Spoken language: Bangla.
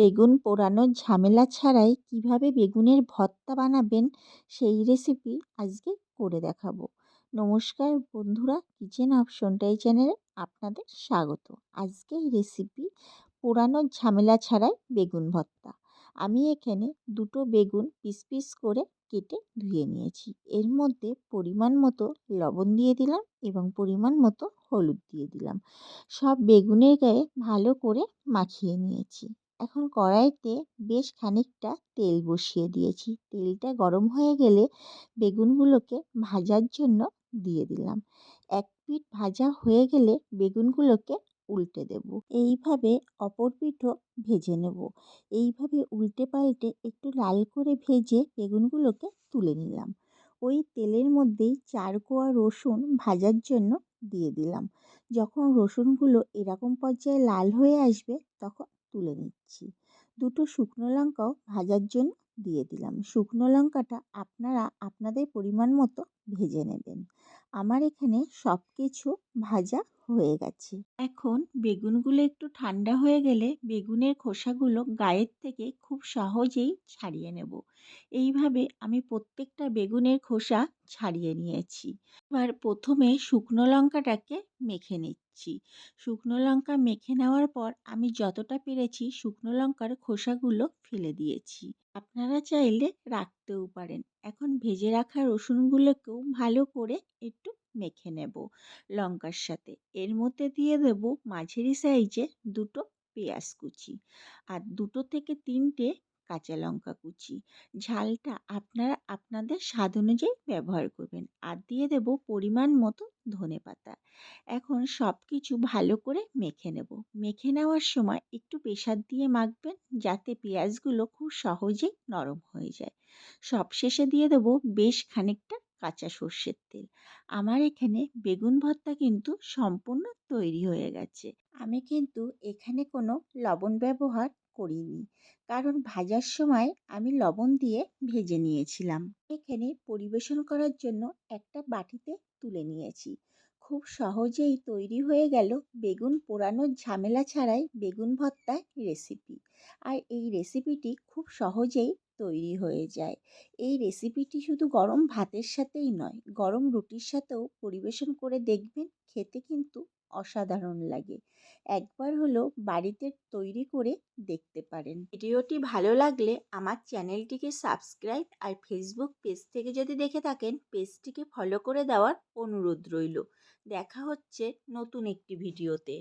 বেগুন পোড়ানোর ঝামেলা ছাড়াই কীভাবে বেগুনের ভর্তা বানাবেন সেই রেসিপি আজকে করে দেখাবো। নমস্কার বন্ধুরা কিচেন অফ সন্টাই চ্যানেলে আপনাদের স্বাগত। আজকে রেসিপি পোড়ানোর ঝামেলা ছাড়াই বেগুন ভর্তা। আমি এখানে দুটো বেগুন পিস পিস করে কেটে ধুয়ে নিয়েছি। এর মধ্যে পরিমাণ মতো লবণ দিয়ে দিলাম এবং পরিমাণ মতো হলুদ দিয়ে দিলাম। সব বেগুনের গায়ে ভালো করে মাখিয়ে নিয়েছি। এখন কড়াইতে বেশ খানিকটা তেল বসিয়ে দিয়েছি। তেলটা গরম হয়ে গেলে বেগুনগুলোকে ভাজার জন্য দিয়ে দিলাম। এক পিঠ ভাজা হয়ে গেলে বেগুনগুলোকে উল্টে দেব। এইভাবে অপর পিঠও ভেজে নেব। এইভাবে উল্টে পাল্টে একটু লাল করে ভেজে বেগুনগুলোকে তুলে নিলাম। ওই তেলের মধ্যেই চার কোয়া রসুন ভাজার জন্য দিয়ে দিলাম। যখন রসুনগুলো এরকম পর্যায়ে লাল হয়ে আসবে, তখন তুলে নিচ্ছি। দুটো শুকনো লঙ্কাও ভাজার জন্য দিয়ে দিলাম। শুকনো লঙ্কাটা আপনারা আপনাদের পরিমাণ মতো ভেজে নেবেন। আমার এখানে সব কিছু ভাজা হয়ে গেছে। এখন বেগুনগুলো একটু ঠান্ডা হয়ে গেলে বেগুনের খোসাগুলো গায়ের থেকে খুব সহজেই ছাড়িয়ে নেব। এইভাবে আমি প্রত্যেকটা বেগুনের খোসা ছাড়িয়ে নিয়েছি। এবার প্রথমে শুকনো লঙ্কাটাকে মেখে নিচ্ছি। শুকনো লঙ্কা মেখে নেওয়ার পর আমি যতটা পেরেছি শুকনো লঙ্কার খোসাগুলো ফেলে দিয়েছি। আপনারা চাইলে রাখতেও পারেন। এখন ভেজে রাখা রসুনগুলোকেও ভালো করে একটু মেখে নেব লঙ্কার সাথে। এর মধ্যে দিয়ে দেব মাঝারি সাইজে দুটো পেঁয়াজ কুচি। আর দুটো থেকে তিনটে কাঁচা লঙ্কা কুচি। ঝালটা আপনারা আপনাদের স্বাদ অনুযায়ী ব্যবহার করবেন। আর দিয়ে দেব পরিমাণ মতো ধনে পাতা। এখন সব কিছু ভালো করে মেখে নেব। মেখে নেওয়ার সময় একটু প্রেশার দিয়ে মাখবেন যাতে পেঁয়াজগুলো খুব সহজেই নরম হয়ে যায়। সব শেষে দিয়ে দেব বেশ খানিকটা কাঁচা সর্ষের তেল। আমার এখানে বেগুন ভর্তা কিন্তু সম্পূর্ণ তৈরি হয়ে গেছে। আমি কিন্তু এখানে কোনো লবণ ব্যবহার করিনি। কারণ ভাজার সময় আমি লবণ দিয়ে ভেজে নিয়েছিলাম। এখানে পরিবেশন করার জন্য একটা বাটিতে তুলে নিয়েছি। খুব সহজেই তৈরি হয়ে গেল বেগুন পোড়ানোর ঝামেলা ছাড়াই বেগুন ভর্তার রেসিপি। আর এই রেসিপিটি খুব সহজেই তৈরি হয়ে যায়। এই রেসিপিটি শুধু গরম ভাতের সাথেই নয়, গরম রুটির সাথেও পরিবেশন করে দেখবেন, খেতে কিন্তু অসাধারণ লাগে। একবার হলো বাড়িতে তৈরি করে দেখতে পারেন। ভিডিওটি ভালো লাগলে আমার চ্যানেলটিকে সাবস্ক্রাইব আর ফেসবুক পেজ থেকে যদি দেখে থাকেন, পেজটিকে ফলো করে দেওয়ার অনুরোধ রইল। দেখা হচ্ছে নতুন একটি ভিডিওতে।